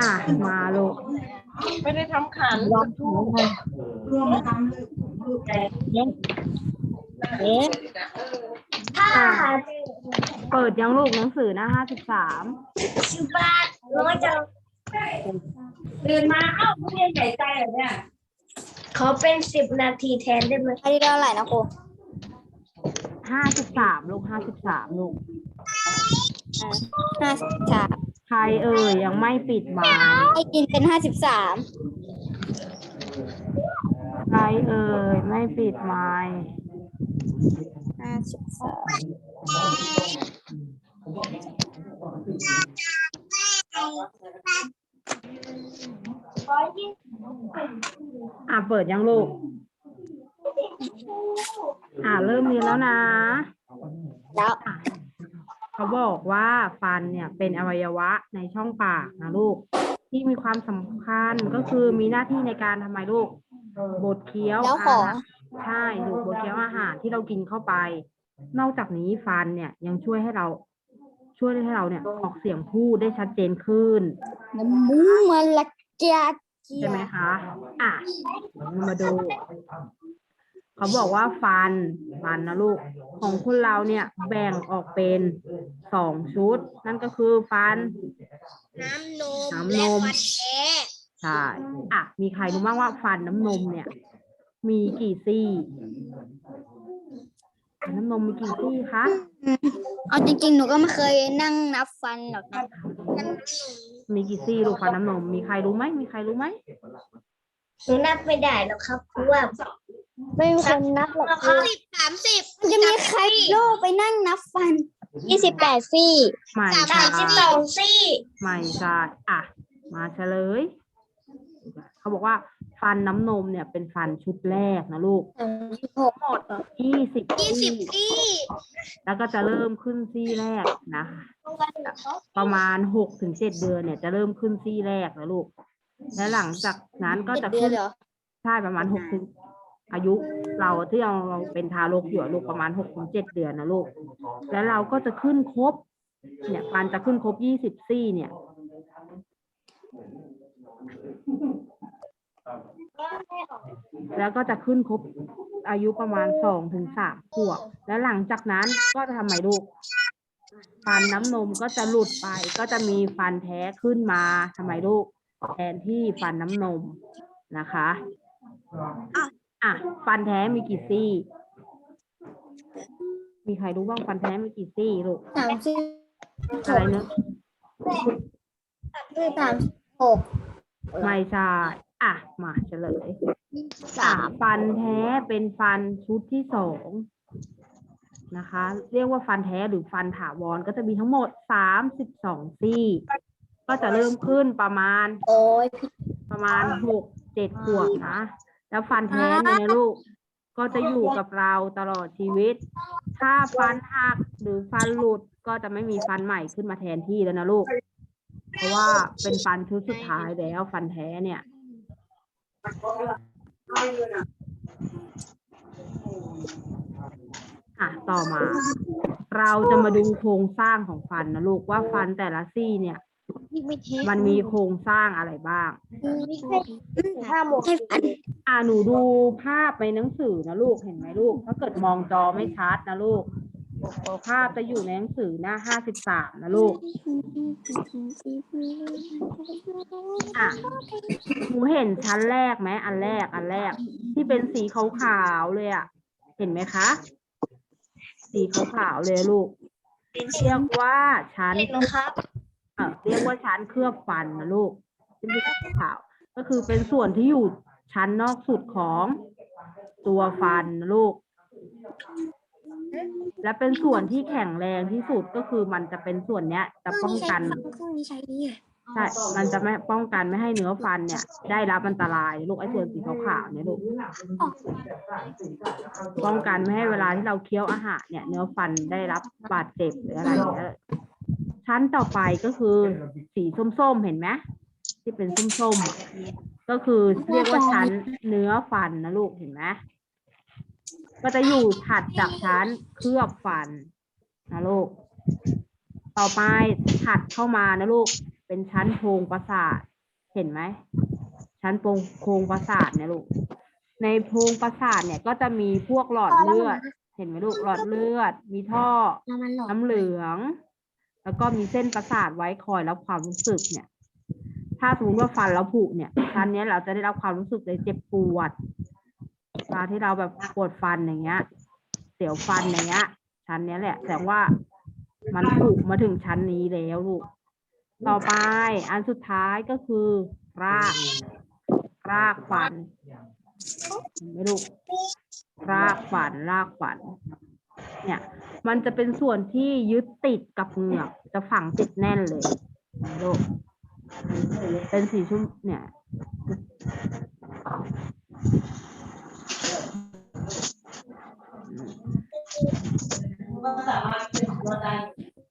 อะ มาลูกไม่ได้ทำขันลองถูรวมทำเอ๊ะถ้าเปิดยังลูกหนังสือหน้าห้าสิบสามสิบบาทน้อยจังตื่นมาเอ้าเรียนใหญ่ใจเหรอเนี่ยขอเป็นสิบนาทีแทนได้ไหมอันนี้เท่าไหร่นะครูห้าสิบสามลูกห้าสิบสามลูก ห้าสิบสามใครเอ่ยยังไม่ปิดไม้ให้กินเป็นห้าสิบสามใครเอ่ยไม่ปิดไม้ห้าสิบสามอะเปิดยังลูก อะเริ่มเรียนแล้วนะ แล้ว เขาบอกว่าฟันเนี่ยเป็นอวัยวะในช่องปากนะลูก ที่มีความสำคัญก็คือมีหน้าที่ในการทำไมลูกบดเคี้ยวแล้วของาหารใช่ลูกบดเคี้ยวอาหารที่เรากินเข้าไป นอกจากนี้ฟันเนี่ยยังช่วยให้เรา ช่วยให้เราเนี่ยออกเสียงพูดได้ชัดเจนขึ้น น้ำมูกมันละเจียเจีใช่ยไหมคะ อะมาดู เขาบอกว่าฟันฟันนะลูก ของคนเราเนี่ยแบ่งออกเป็นสองชุด นั่นก็คือฟัน น้ำนมน้ำนม และฟันแท้ใช่อะมีใครรู้บ้างว่าฟันน้ำนมเนี่ย มีกี่ซี่ฟันน้ำนมมีกี่ซี่คะเอาจริงๆ หนูก็ไม่เคยนั่งนับฟันหรอกนะมีกี่ซี่ลูกฟันน้ำนม มีใครรู้ไหมมีใครรู้ไหมหนูนับไม่ได้หรอกครับเพราะว่า ไม่มีคนนับหรอกสิบสามสิบมันจะมีใครโลกไปนั่งนับฟันยี่สิบแปดซี่ไม่สาใช่มสิบสองซี่ไม่ใช่อะ มาเฉลย เขาบอกว่าฟันน้ำนมเนี่ยเป็นฟันชุดแรกนะลูกหกหมดยี่สิบยี่สิบซี่ซี่ แล้วก็จะเริ่มขึ้นซี่แรกนะคะประมาณหกถึงเจ็ดเดือนเนี่ยจะเริ่มขึ้นซี่แรกนะลูก และหลังจากนั้นก็จะเดือขึ้นนเหรอใช่ประมาณหกถึง อายุเราที่เราเราเป็นทารกอยู่ลูกประมาณหกถึงเจ็ดเดือนนะลูก แล้วเราก็จะขึ้นครบ เนี่ยการจะขึ้นครบยี่สิบซี่เนี่ย แล้วก็จะขึ้นครบอายุประมาณสองถึงสามขวบ แล้วหลังจากนั้นก็จะทำไมลูก ฟันน้ำนมก็จะหลุดไป ก็จะมีฟันแท้ขึ้นมาทำไมลูก แทนที่ฟันน้ำนมนะคะ อะฟันแท้มีกี่ซี่ มีใครรู้บ้างฟันแท้มีกี่ซี่ลูกสามสิบอะไรเนอะคือสามสิบหกไม่ใช่อะ มาเฉลยสามฟันแท้เป็นฟันชุดที่สองนะคะ เรียกว่าฟันแท้หรือฟันถาวรก็จะมีทั้งหมดสามสิบสองซี่ ก็จะเริ่มขึ้นประมาณ โอ้ยผิดประมาณหกเจ็ดขวบนะ แล้วฟันแท้เนี่ยนะลูก ก็จะอยู่กับเราตลอดชีวิต ถ้าฟันหักหรือฟันหลุดก็จะไม่มีฟันใหม่ขึ้นมาแทนที่แล้วนะลูก เพราะว่าเป็นฟันชุดสุดท้ายแล้วฟันแท้เนี่ย อะ ต่อมา เราจะมาดูโครงสร้างของฟันนะลูกว่าฟันแต่ละซี่เนี่ย ม่เทมันมีโครงสร้างอะไรบ้าง ห้าโมงให้ฟันอ่าหนูดูภาพในหนังสือนะลูกเห็นไหมลูก ถ้าเกิดมองจอไม่ชัดนะลูก ภาพจะอยู่ในหนังสือหน้าห้าสิบสามนะลูก อะหนูเห็นชั้นแรกไหมอันแรกอันแรก ที่เป็นสีขาวๆเลยอะ เห็นไหมคะ สีขาวๆเลยลูกเรียกว่าชั้นเห็นนะครับ เอ่อเรียกว่าชั้นเคลือบฟันนะลูกที่เป็นสีขาว ก็คือเป็นส่วนที่อยู่ชั้นนอกสุดของตัวฟันนะลูก และเป็นส่วนที่แข็งแรงที่สุดก็คือมันจะเป็นส่วนเนี้ยจะป้องกันเครื่องนี้ใช้ดีอะใช่ มันจะไม่ป้องกันไม่ให้เนื้อฟันเนี่ย ได้รับอันตรายลูกไอ้ส่วนสีขาวๆเนี่ยลูกป้องกันไม่ให้เวลาที่เราเคี้ยวอาหารเนี่ย เนื้อฟันได้รับบาดเจ็บหรืออะไรอย่างเงี้ย ชั้นต่อไปก็คือสีส้มๆ เห็นไหมที่เป็นส้มๆอะก็คือเรียกว่าชั้นเนื้อฟันนะลูกเห็นไหมก็จะอยู่ถัดจากชั้นเคลือบฟันนะลูก ต่อไปถัดเข้ามานะลูก เป็นชั้นโพรงประสาท เห็นไหม ชั้นโพรงโพรงประสาทเนี่ยลูก ในโพรงประสาทเนี่ยก็จะมีพวกหลอดเลือด เห็นไหมลูก หลอดเลือด มีท่อ น้ำมันหลอดน้ำเหลือง แล้วก็มีเส้นประสาทไว้คอยรับความรู้สึกเนี่ย ถ้าสมมติว่าฟันเราผุเนี่ยชั้นเนี้ยเราจะได้รับความรู้สึกเลยเจ็บปวดเวลาที่เราแบบปวดฟันอย่างเงี้ย เสียวฟันอย่างเงี้ย ชั้นเนี้ยแหละแสดงว่ามันผุมาถึงชั้นนี้แล้วลูก ต่อไปอันสุดท้ายก็คือ ราก รากฟันไม่ลูกรากฟันรากฟัน เนี่ยมันจะเป็นส่วนที่ยึดติดกับเหงือกจะฝังติดแน่นเลยลูกเป็นสีชุ่มเนี่ยก็สามารถเป็นตัวได้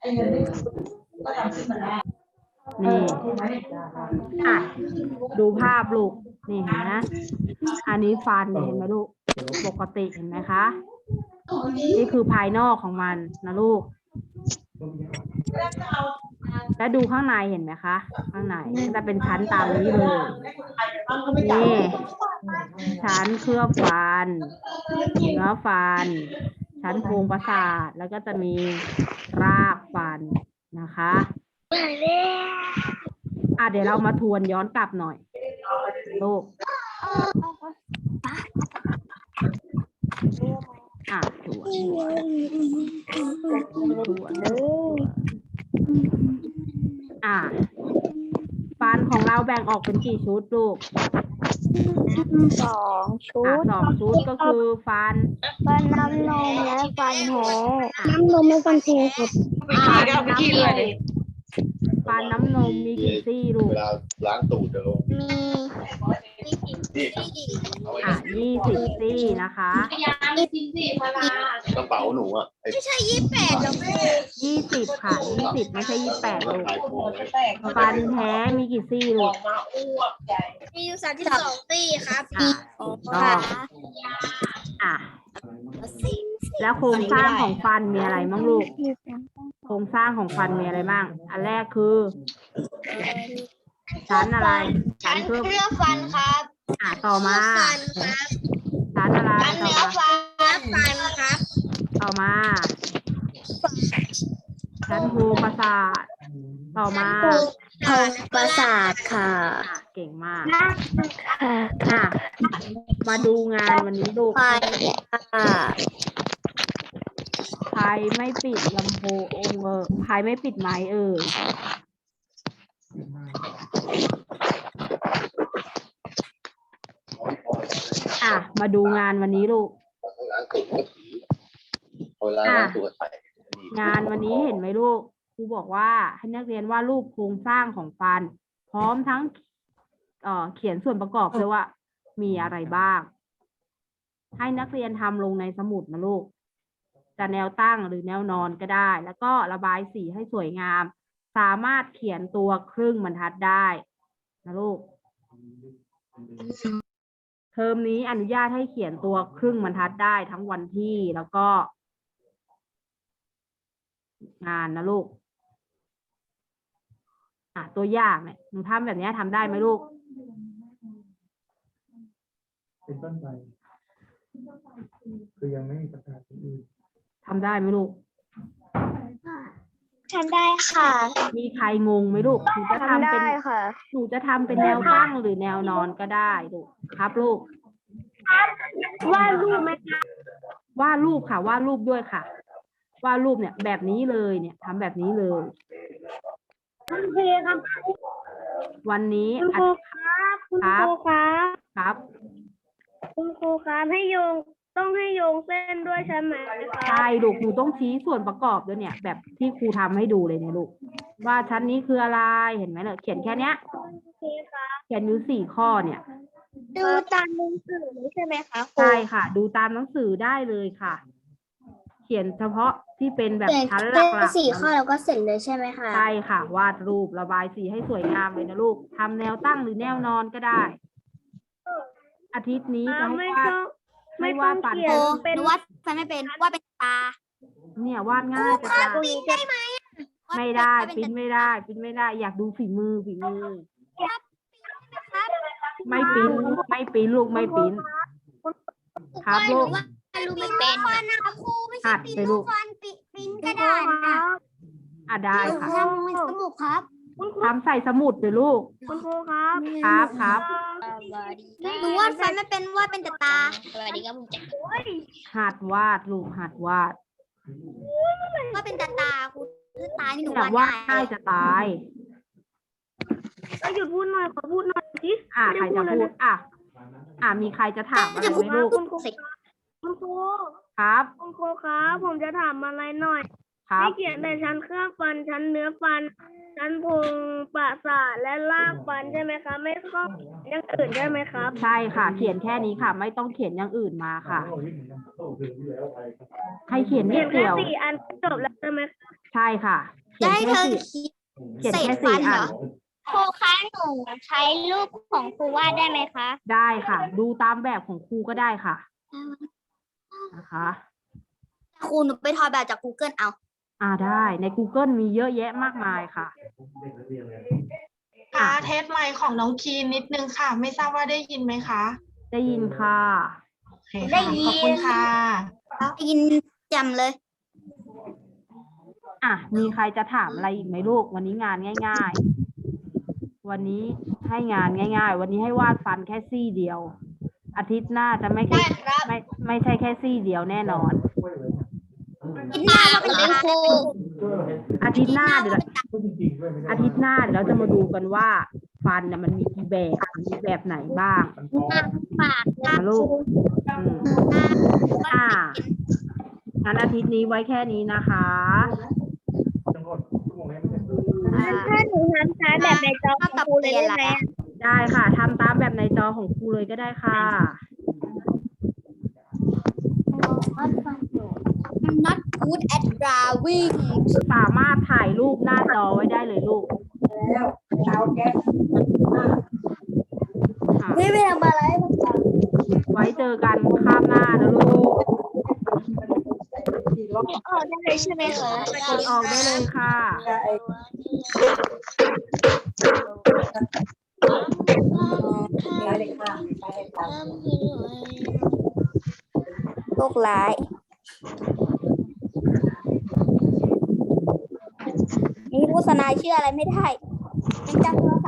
ไอ้เงินที่ก็ทำขึ้นมาได้นี่ถูกไหมอะดูภาพลูก นี่เห็นไหมอันนี้ฟันเห็นไหมลูก ปกติเห็นไหมคะ นี่คือภายนอกของมันนะลูก แล้วดูข้างในเห็นไหมคะ ข้างในก็จะเป็นชั้นตามนี้เลยนี่ชั้นเคลือบฟันเนื้อฟัน ชั้นโครงประสาทแล้วก็จะมีรากฟันนะคะอะเดี๋ยวเรามาทวนย้อนกลับหน่อย ลูก อะทวนทวนอะฟันของเราแบ่งออกเป็นกี่ชุดลูกสองชุอะดสองชุดก็คือฟันฟันน้ำนมและฟันแท้น้ำนมและฟันแท้ครับฟันน้ำนมฟันน้ำนมมีกี่ซี่ลูกเวลาล้างตูดจะลงมี นี่เอาไว้อะยี่สิบซี่นะคะพยายามไม่ทิ้งสิพลากระเป๋าหนูอะไอ้แปดแล้วแม่ยี่สิบค่ะยี่สิบไม่ใช่ยี่แปดลูกขายของจะแตกฟันแท้มีกี่ซี่อลูอกกมาอ้วกใหญ่มีอยู่สามสิบสองตีครับอะก็อะ แล้วโครงสร้างของฟันมีอะไรบ้างลูก โครงสร้างของฟันมีอะไรบ้าง อันแรกคือ ชั้นอะไร ชั้นเคลือบเคลือบฟันครับ อะต่อมาฟันครับชั้นอะไรฟันต่อเนื้อมาฟันฟันครับต่อมาชั้นโครงประสาทต่อมาทองประสาทค่ะอะเก่งมากค่ะอะมาดูงานวันนี้ลูกฟันค่ะใครไม่ปิดลำโพงเออใครไม่ปิดไมค์เออ อะ มาดูงานวันนี้ลูก ล้างตูดก็ผีเวลาล้างตูดก็ใส่นี่งานวันนี้เห็นไหมลูกครูบอกว่าให้นักเรียนวาดรูปโครงสร้างของฟัน พร้อมทั้งเอ่อเขียนส่วนประกอบด้วยว่า มีอะไรบ้าง ให้นักเรียนทำลงในสมุดนะลูก จะแนวตั้งหรือแนวนอนก็ได้ แล้วก็ระบายสีให้สวยงาม สามารถเขียนตัวครึ่งบรรทัดได้นะลูก เทอมนี้อนุญาตให้เขียนตัวครึ่งบรรทัดได้ทั้งวันที่แล้วก็ งานนะลูกอะตัวอย่างเนี่ยหนูทำแบบเนี้ยทำได้ไหมลูก เป็นต้นไป คือยังไม่มีประกาศอื่นทำได้ไหมลูก ทำได้ค่ะมีใครงงไหมลูกหนูจะทำเป็นค่ะหนูจะทำเป็นแนวตั้งหรือแนวนอนก็ได้ลูกครับลูกวาดรูปไหมวาดรูปค่ะวาดรูปด้วยค่ะวาดรูปเนี่ย แบบนี้เลยเนี่ยทำแบบนี้เลยคุณครูครับวันนี้คุณอาครูทิตย์ครับ คุณครัคบรูครับ ครับ คุณครูครับให้โยง ต้องให้โยงเส้นด้วยใช่ไหมครัใช่ลูกหนูต้องชี้ส่วนประกอบด้วยเนี่ย แบบที่ครูทำให้ดูเลยเนี่ยลูก ว่าชั้นนี้คืออะไรเห็นไหมเนี่ยเขียนแค่เนี้ยเขียนอยู่สี่ข้อเนี่ยดูตามหนังสือใช่ไหมคะครูใช่ค่ะ ดูตามหนังสือได้เลยค่ะ เขียนเฉพาะที่เป็นแบบชั้นหลักๆสี่ข้อแล้วก็เสร็จเลยใช่ไหมคะ ใช่ค่ะ วาดรูประบายสีให้สวยงามเลยนะลูกทำแนวตั้งหรือแนวนอนก็ได้ อาทิตย์นี้จะให้วาด ให้วาดฝันโอ้หนูวาดฟันไม่เป็นวาดเป็นตาเนี่ยวาดง่ายจะตายตรงนี้จะไม่ได้ปริ้นไม่ได้ปริ้นไม่ได้ อยากดูฝีมือฝีมือ ไม่ปริ้นไม่ปริ้นลูกไม่ปริ้นครับลูกลูกไม่เป็นนะครับครูไม่หัดไปลูกฟันปิ้นกระดาษนะอะได้ค่ะทำเป็นสมุดครับทำใส่สมุดเลยลูกคุณครูครับครับครับ หนูวาดฟันไม่เป็นวาดเป็นแต่ตา สวัสดีครับผมจะหัดวาดลูกหัดวาดวาดเป็นแต่ตาครูคือตาที่หนูแต่วาดว่าได้ใกล้จะตายก็หยุดพูดหน่อยขอพูดหน่อยสิอะใครจะพูดอะอะมีใครจะถามอะไรไหมลูกคุณครูคุณครูครับ คุณครูครับผมจะถามอะไรหน่อยครับ ให้เขียนแต่ชั้นเครื่องฟันชั้นเนื้อฟัน ชั้นโพรงประสาทและรากฟันใช่ไหมคะ ไม่ต้องอย่างอื่นใช่ไหมครับใช่ค่ะ เขียนแค่นี้ค่ะ ไม่ต้องเขียนอย่างอื่นมาค่ะให้เขียนเขีนิยดนแค่เดียว สี่อันจบแล้วใช่ไหมคะใช่ค่ะ เขีจะยนให้เธแค่อสี่คิด เขียนเศษแค่ฟัสี่นเหอัรนอครูคะหนูใช้รูปของครูวาดได้ไหมคะได้ค่ะ ดูตามแบบของครูก็ได้ค่ะนะคะ ครูหนูไปทอยแบบจาก Google เอา อ่าได้ใน Google มีเยอะแยะมากมายค่ะ ค่ะเทสไมค์ของน้องคีนนิดนึงค่ะ ไม่ทราบว่าได้ยินไหมคะได้ยินค่ะ โอเคค่ะขอบคุณค่ะ ได้ยินจำเลย อะมีใครจะถามอะไรอีกไหมลูก วันนี้งานง่าย ๆ วันนี้ให้งานง่าย ๆ วันนี้ให้วาดฟันแค่ซี่เดียว อาทิตย์หน้าจะไม่แค่ได้ครับ ไม่ไม่ใช่แค่ซี่เดียวแน่นอน กินหน้าเราเป็นครูอาทิตย์หน้าเดี๋ยวเราอาทิตย์หน้าเดี๋ยวเราจะมาดูกันว่า ฟันน่ะมันมีกี่แบบมีแบบไหนบ้างปากนะลูกอืมอ่างั้นอาทิตย์นี้ไว้แค่นี้นะคะถ้าหนูทำช้าแบบในจอของครูเลยได้ไหมได้ค่ะทำตามแบบในจอของครูเลยก็ได้ค่ะ นัด good at drawing สามารถถ่ายรูปหน้าจอไว้ได้เลยลูกอะไม่ไปทำอะไรไว้เจอกันคาบหน้านะลูกออกได้เลยใช่ไหมคะกดออกได้เลยค่ะ โรคร้าย นี่โฆ ษณาชื่ออะไรไม่ได้จำโทรศัพท์